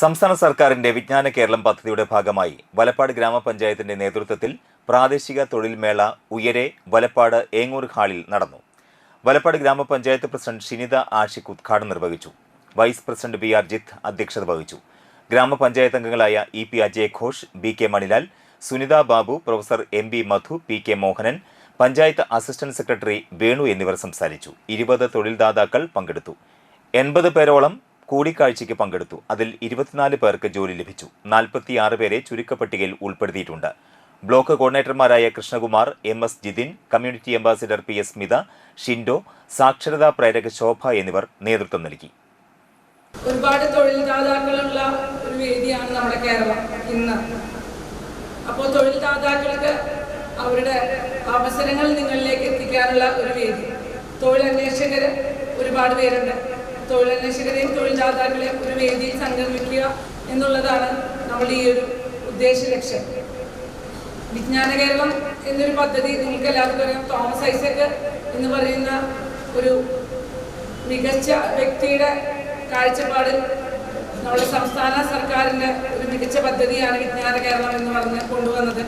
സംസ്ഥാന സർക്കാരിന്റെ വിജ്ഞാന കേരളം പദ്ധതിയുടെ ഭാഗമായി വലപ്പാട് ഗ്രാമപഞ്ചായത്തിന്റെ നേതൃത്വത്തിൽ പ്രാദേശിക തൊഴിൽ മേള ഉയരെ വലപ്പാട് ഏങ്ങൂർ ഹാളിൽ നടന്നു. വലപ്പാട് ഗ്രാമപഞ്ചായത്ത് പ്രസിഡന്റ് ഷിനിത ആഷിഖ് ഉദ്ഘാടനം നിർവഹിച്ചു. Vice president B R Jith അധ്യക്ഷത വഹിച്ചു. ഗ്രാമപഞ്ചായത്ത് അംഗങ്ങളായ E P Ajay Ghosh B K Manilal Sunitha Babu professor M B Madhu P K Mohanan panchayat assistant secretary Venu എന്നിവർ സംസാരിച്ചു. ഇരുപത് തൊഴിൽദാതാക്കൾ പങ്കെടുത്തു. എൺപത് പേരോളം കൂടിക്കാഴ്ചയ്ക്ക് പങ്കെടുത്തു. അതിൽ ഇരുപത്തിനാല് പേർക്ക് ജോലി ലഭിച്ചു. നാൽപ്പത്തിയാറ് പേരെ ചുരുക്കപ്പട്ടികയിൽ ഉൾപ്പെടുത്തിയിട്ടുണ്ട്. Block കോർഡിനേറ്റർമാരായ Krishnakumar M S Jithin community ambassador P S Smitha Shindo സാക്ഷരതാ പ്രേരക ശോഭ എന്നിവർ നേതൃത്വം നൽകി. ഒരുപാട് തൊഴിൽദാതാക്കളുള്ള ഒരു വേദിയാണ് നമ്മുടെ കേരളം ഇന്ന്. അപ്പോൾ തൊഴിൽദാതാക്കൾക്ക് അവരുടെ അവസരങ്ങൾ നിങ്ങളിലേക്ക് എത്തിക്കാനുള്ള ഒരു വേദി. തൊഴിലന്വേഷകർ ഒരുപാട് പേരുണ്ട്. തൊഴിലന്വേഷകരെയും തൊഴിൽദാതാക്കളെയും ഒരു വേദിയിൽ സംഗമിക്കുക എന്നുള്ളതാണ് നമ്മുടെ ഈ ഒരു ഉദ്ദേശ ലക്ഷ്യം. വിജ്ഞാന കേരളം എന്നൊരു പദ്ധതി നിങ്ങൾക്ക് എല്ലാവർക്കും അറിയാം. തോമസ് ഐസക് എന്ന് പറയുന്ന ഒരു മികച്ച വ്യക്തിയുടെ കാഴ്ചപ്പാടിൽ നമ്മുടെ സംസ്ഥാന സർക്കാരിന്റെ ഒരു മികച്ച പദ്ധതിയാണ് വിജ്ഞാന കേരളം എന്ന് പറഞ്ഞ് കൊണ്ടുവന്നത്.